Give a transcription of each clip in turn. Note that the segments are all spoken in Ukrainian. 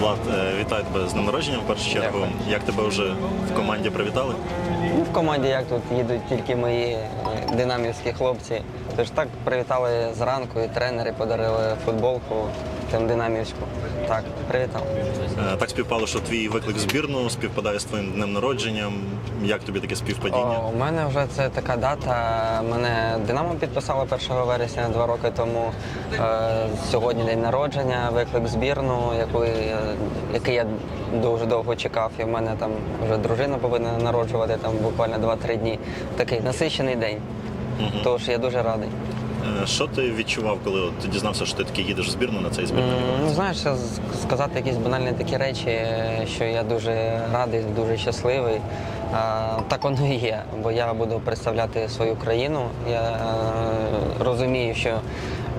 Влад, е, вітаю тебе з днем народження в першу чергу. Як тебе вже в команді привітали? Ну, в команді як тут їдуть тільки мої е, динамівські хлопці. Тож так привітали зранку і тренери подарили футболку тим динамівську. Так, привітав. Е, Так співпало, що твій виклик в збірну співпадає з твоїм днем народження. Як тобі таке співпадіння? О, у мене вже це така дата. Мене Динамо підписало 1 вересня два роки тому. Е, сьогодні день народження, виклик в збірну, яку, який я дуже довго чекав. І в мене там вже дружина повинна народжувати там буквально 2-3 дні. Такий насичений день. Тож я дуже радий. Е, Що ти відчував, коли от ти дізнався, що ти таки їдеш в збірну на цей збірний? М, Ну, знаєш, з- сказати якісь банальні такі речі, е, що я дуже радий, дуже щасливий. А, так воно і є, бо я буду представляти свою країну. Я е, розумію, що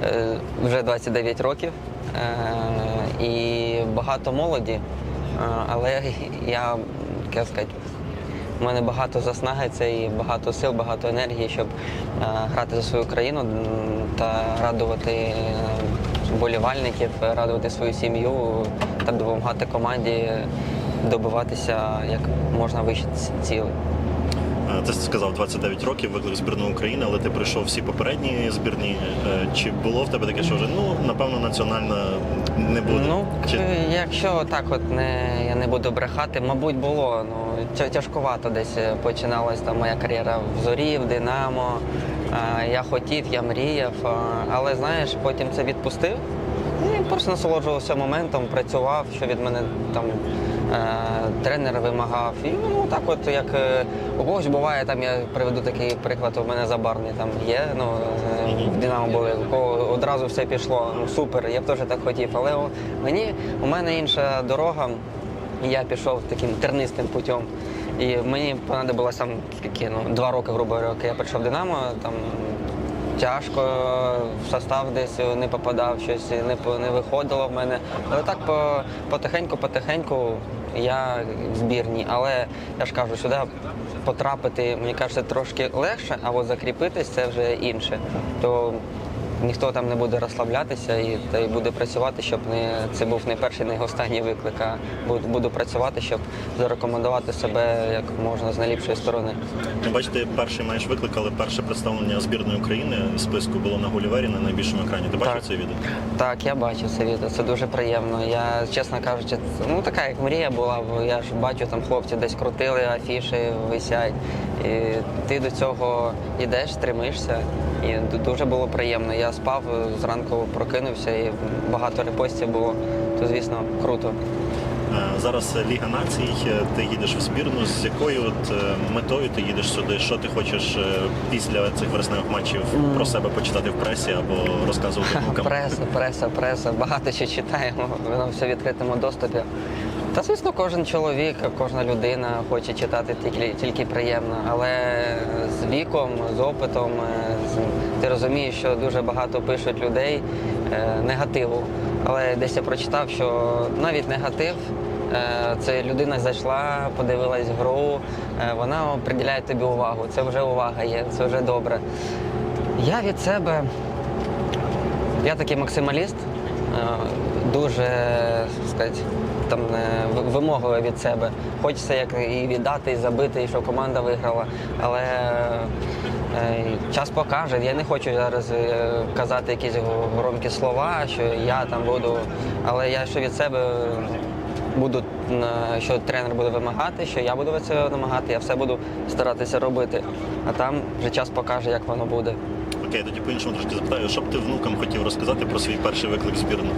е, вже 29 років е, і багато молоді, е, але я, як сказати, у мене багато заснаги, це і багато сил, багато енергії, щоб е, грати за свою країну та радувати е, вболівальників, радувати свою сім'ю та допомагати команді добиватися як можна вище цілей. Е, Ти сказав 29 років, виклик збірну України, але ти пройшов всі попередні збірні. Чи було в тебе таке, що вже ну напевно національна не буде? Ну, Чи... якщо так от не, не буду брехати, мабуть, було. Ну, тяжкувато десь е, починалась там моя кар'єра в зорі, в Динамо. Я хотів, я мріяв, але знаєш, потім це відпустив. І просто насолоджувався моментом, працював, що від мене там е, тренер вимагав. І ну так, от як е, у когось буває, там я приведу такий приклад, у мене забарний там є. Ну е, в Динамо були, у одразу все пішло. Ну супер, я б теж так хотів. Але мені у мене інша дорога. Я пішов таким тернистим путем. І мені понадобилось там скільки, ну, два роки, грубо говоря, я прийшов в Динамо, там тяжко в состав десь не попадав, щось не, не виходило в мене. Але так по, потихеньку, потихеньку я в збірні. Але я ж кажу, сюди потрапити, мені кажеться, трошки легше, а от закріпитись це вже інше. То ніхто там не буде розслаблятися і, та й буде працювати, щоб не це був не перший, не останній виклик, а буду, буду працювати, щоб зарекомендувати себе як можна з найліпшої сторони. Ну, Бачите, перший маєш виклик, але перше представлення збірної України списку було на Гулівері на найбільшому екрані. Ти бачив це відео? Так, я бачив це відео, це дуже приємно. Я, чесно кажучи, це, ну така як мрія була, бо я ж бачу, там хлопці десь крутили, афіші висять. І ти до цього йдеш, стремишся. І дуже було приємно. Я спав, зранку прокинувся і багато репостів було. То, звісно, круто. Е, Зараз Ліга націй, е, ти їдеш в збірну. З якою от е, метою ти їдеш сюди? Що ти хочеш е, після цих вересневих матчів про себе почитати в пресі або розказувати? Преса, преса, преса. Багато що читаємо, воно все в відкритому доступі. Та звісно, кожен чоловік, кожна людина хоче читати тільки, тільки приємно. Але з віком, з опитом, е, ти розумієш, що дуже багато пишуть людей е, негативу. Але десь я прочитав, що навіть негатив. е, Це людина зайшла, подивилась гру, вона приділяє тобі увагу. Це вже увага є, це вже добре. Я від себе я такий максималіст, дуже сказати, там е, від себе. Хочеться як і віддати, і забити, і щоб команда виграла. Але е, час покаже. Я не хочу зараз е, казати якісь громкі слова, що я там буду. Але я що від себе буду, що тренер буде вимагати, що я буду від цього намагати, я все буду старатися робити. А там вже час покаже, як воно буде. Окей, тоді по-іншому трошки запитаю, що б ти внукам хотів розказати про свій перший виклик збірну?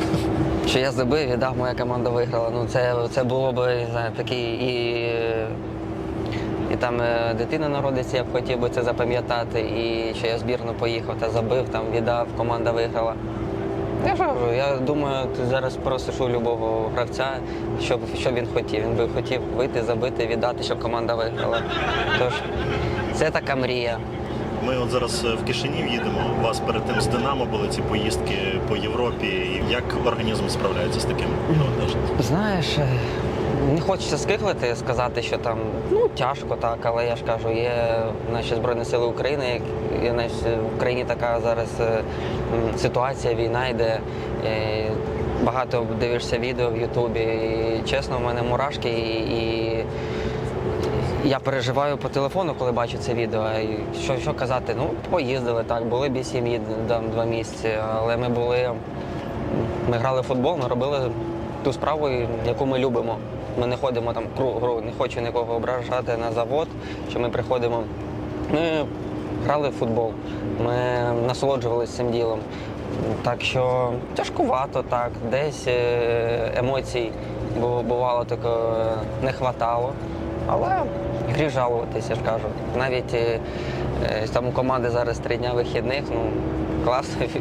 Що я забив, і да, моя команда виграла. Ну це, це було б такий і, і там е, дитина народиться, я б хотів би це запам'ятати. І що я збірну поїхав та забив, там віддав, команда виграла. Я ж я думаю, ти зараз просиш у любого гравця, щоб, щоб він хотів. Він би хотів вийти, забити, віддати, щоб команда виграла. Тож це така мрія. Ми от зараз е, в Кишинів їдемо. У вас перед тим з Динамо були ці поїздки по Європі. Як організм справляється з таким навантаженням? Знаєш, е, не хочеться скиглити, сказати, що там ну тяжко так, але я ж кажу, є наші Збройні Сили України, є знаєш, в Україні така зараз е, ситуація, війна йде. е, Багато дивишся відео в Ютубі. І, чесно, в мене мурашки і. і я переживаю по телефону, коли бачу це відео. Що, що казати? Ну, поїздили так, були б і сім'ї два місяці, але ми були ми грали в футбол, ми робили ту справу, яку ми любимо. Ми не ходимо там кругу, не хочу нікого ображати на завод, що ми приходимо. Ми грали в футбол, ми насолоджувалися цим ділом. Так що тяжкувато так, десь е, емоцій бувало таке не хватало. Але гріх жалуватися, я ж кажу. Навіть е, е, там у команди зараз три дня вихідних, ну класно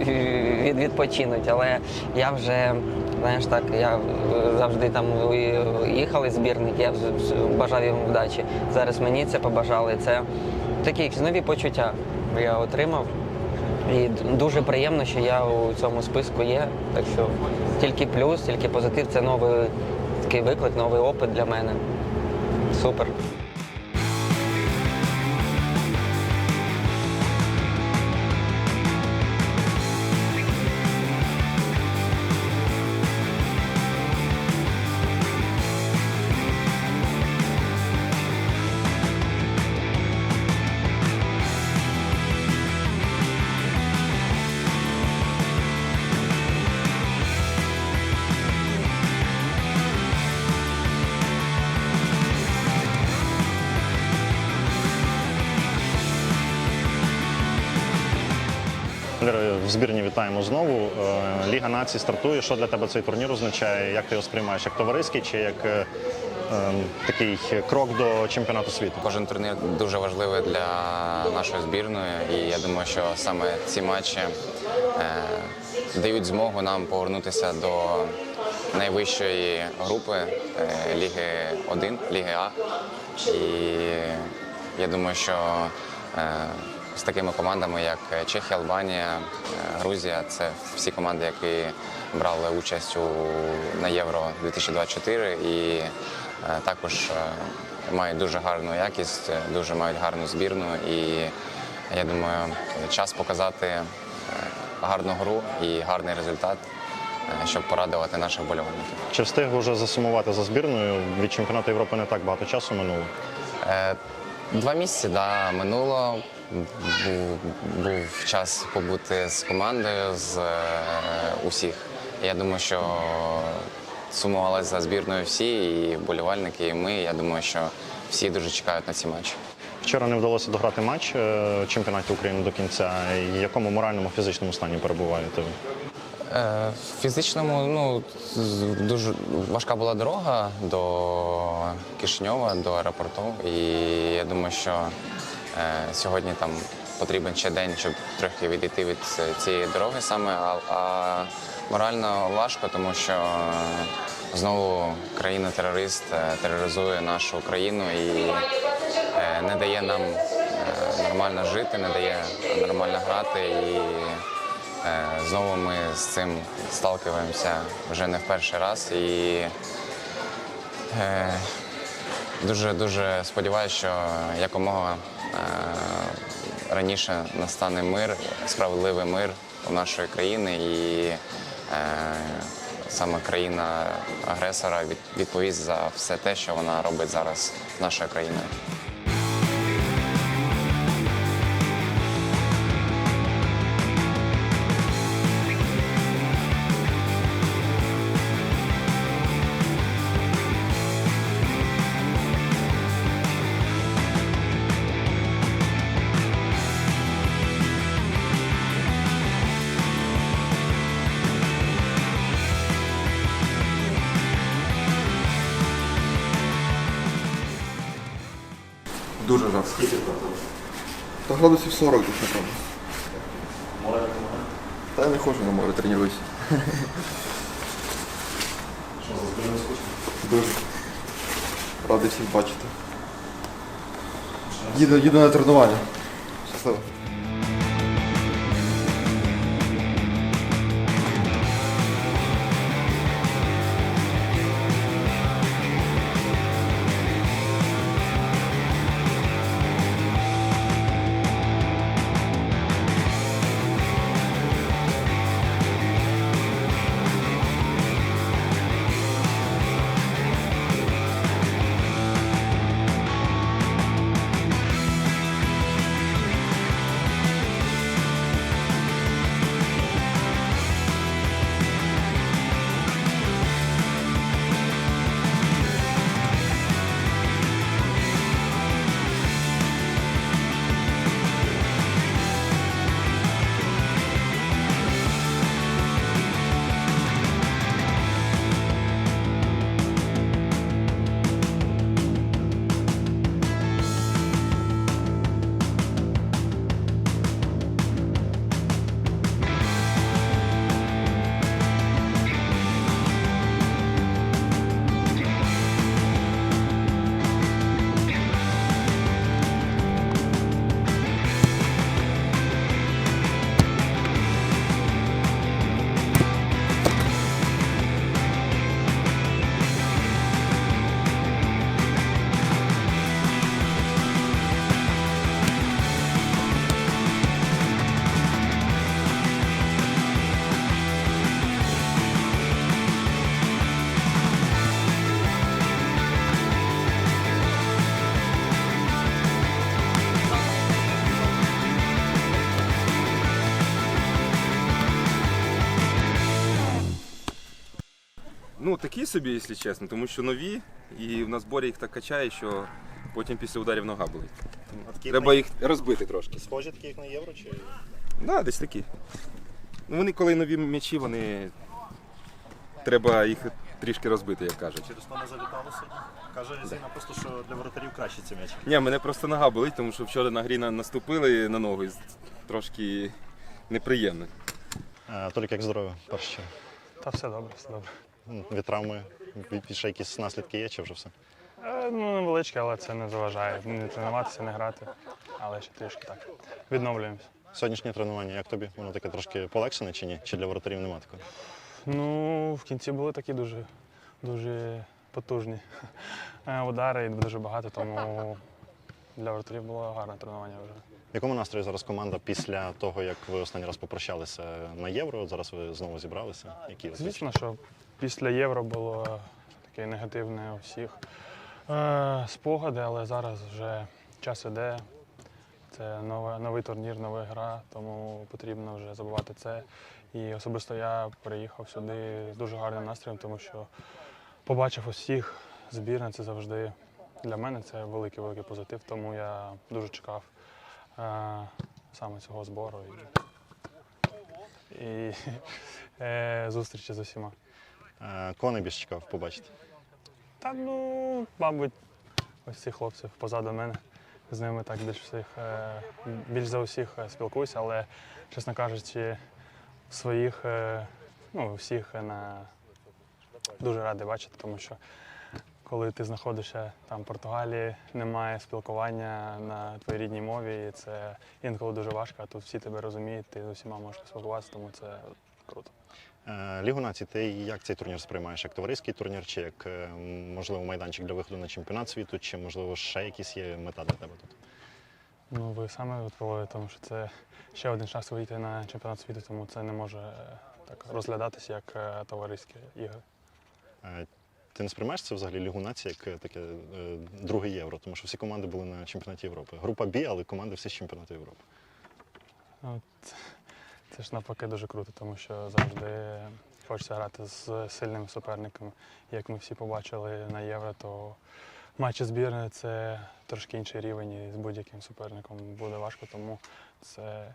від, відпочинуть. Але я вже, знаєш так, я завжди там їхали збірник, я бажав їм вдачі. Зараз мені це побажали. Це такі нові почуття я отримав. І дуже приємно, що я у цьому списку є. Так що тільки плюс, тільки позитив це новий такий виклик, новий опит для мене. Супер. Збірні вітаємо знову. Е, Ліга націй стартує. Що для тебе цей турнір означає? Як ти його сприймаєш? Як товариський чи як е, е, такий крок до чемпіонату світу? Кожен турнір дуже важливий для нашої збірної, і я думаю, що саме ці матчі е, дають змогу нам повернутися до найвищої групи Ліги 1, Ліги А. І я думаю, що з такими командами, як Чехія, Албанія, е, Грузія, це всі команди, які брали участь у на Євро 2024 і е, також е, мають дуже гарну якість, е, дуже мають гарну збірну. І я думаю, час показати е, гарну гру і гарний результат, е, щоб порадувати наших болівальників. Чи встиг вже засумувати за збірною? Від чемпіонату Європи не так багато часу минуло. Е, Два місяці да, минуло. Був, був час побути з командою, з е, усіх. Я думаю, що сумували за збірною всі, і вболівальники, і ми. Я думаю, що всі дуже чекають на ці матчі. Вчора не вдалося дограти матч е, чемпіонату України до кінця. В якому моральному фізичному стані перебуваєте ви? Е, В фізичному ну дуже важка була дорога до Кишиньова, до аеропорту. І я думаю, що е, сьогодні там потрібен ще день, щоб трохи відійти від цієї дороги саме. А, морально важко, тому що е, знову країна-терорист е, тероризує нашу країну і е, не дає нам е, нормально жити, не дає нормально грати. І Е, Знову ми з цим сталкиваємося вже не в перший раз і е, дуже дуже сподіваюся, що якомога е, раніше настане мир, справедливий мир у нашої країни і е, саме країна агресора відповість за все те, що вона робить зараз з нашою країною. Дуже жарко. Та градусів 40 десь, напевно. Та я не ходжу на море, тренуюся. Що, за збірною скучно? Дуже. Радий всіх бачити. Їду, їду на тренування. Щасливо. Такі собі, якщо чесно, тому що нові, і в нас Боря їх так качає, що потім після ударів нога болить. А такі Треба їх розбити трошки. Схожі такі, як на євро, чи Да, десь такі. Ну, вони, коли нові м'ячі, вони. Треба їх трішки розбити, як кажуть. чи Руслана завітало сьогодні? Каже Зіна просто, що для воротарів краще ці м'ячі. Ні, мене просто нога болить, тому що вчора на грі на- наступили на ногу і з- трошки неприємно. А, Толік, як здоров'я, перше. Та все добре, все добре. Від травми ще якісь наслідки є, чи вже все? Е, ну, невеличке, але це не заважає. Не тренуватися, не грати. Але ще трішки так. Відновлюємося. Сьогоднішнє тренування, як тобі? Воно таке трошки полегшене чи ні? Чи для воротарів немає такого? Ну, в кінці були такі дуже, дуже потужні е, удари і дуже багато, тому для вратарів було гарне тренування вже. В якому настрої зараз команда після того, як ви останній раз попрощалися на євро? Зараз ви знову зібралися? Які Звісно, що після євро було таке негативне у всіх е, спогади, але зараз вже час іде. Це нове, новий турнір, нова гра, тому потрібно вже забувати це. І особисто я приїхав сюди з дуже гарним настроєм, тому що побачив усіх збірна, це завжди для мене це великий великий позитив, тому я дуже чекав е, саме цього збору і, і е, зустрічі з усіма. Е, Кого чекав побачити? Та ну, мабуть, ось цих хлопців позаду мене. З ними так більш всіх, е, більш за усіх е, спілкуюся, але, чесно кажучи, своїх, ну, всіх на дуже радий бачити, тому що коли ти знаходишся там в Португалії, немає спілкування на твоїй рідній мові, і це інколи дуже важко, а тут всі тебе розуміють, ти з усіма можеш спілкуватися, тому це круто. Е, Лігу націй, ти як цей турнір сприймаєш? Як товариський турнір, чи як е, можливо майданчик для виходу на чемпіонат світу, чи можливо ще якісь є мета для тебе тут? Ну, ви саме відповіли, тому що це ще один шанс вийти на чемпіонат світу, тому це не може е, так розглядатися як товариські ігри. Ти не сприймаєш це взагалі Лігу націй як таке друге євро, тому що всі команди були на чемпіонаті Європи. Група Б, але команди всі з чемпіонату Європи. Ну, це, ж навпаки дуже круто, тому що завжди хочеться грати з сильними суперниками. Як ми всі побачили на євро, то матчі збірної це трошки інший рівень, і з будь-яким суперником буде важко, тому це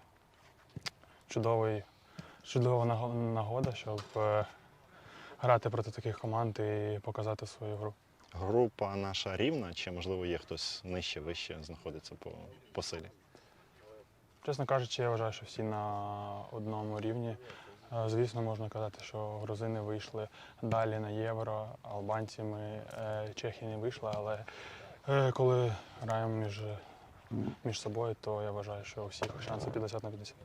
чудовий, чудова нагода, щоб е, грати проти таких команд і показати свою гру. Група наша рівна, чи можливо є хтось нижче, вище знаходиться по, по силі? Чесно кажучи, я вважаю, що всі на одному рівні. Е, Звісно, можна казати, що грузини вийшли далі на євро, албанці ми е, Чехи не вийшли, але е, коли граємо між, між собою, то я вважаю, що у всіх шанси 50 на 50.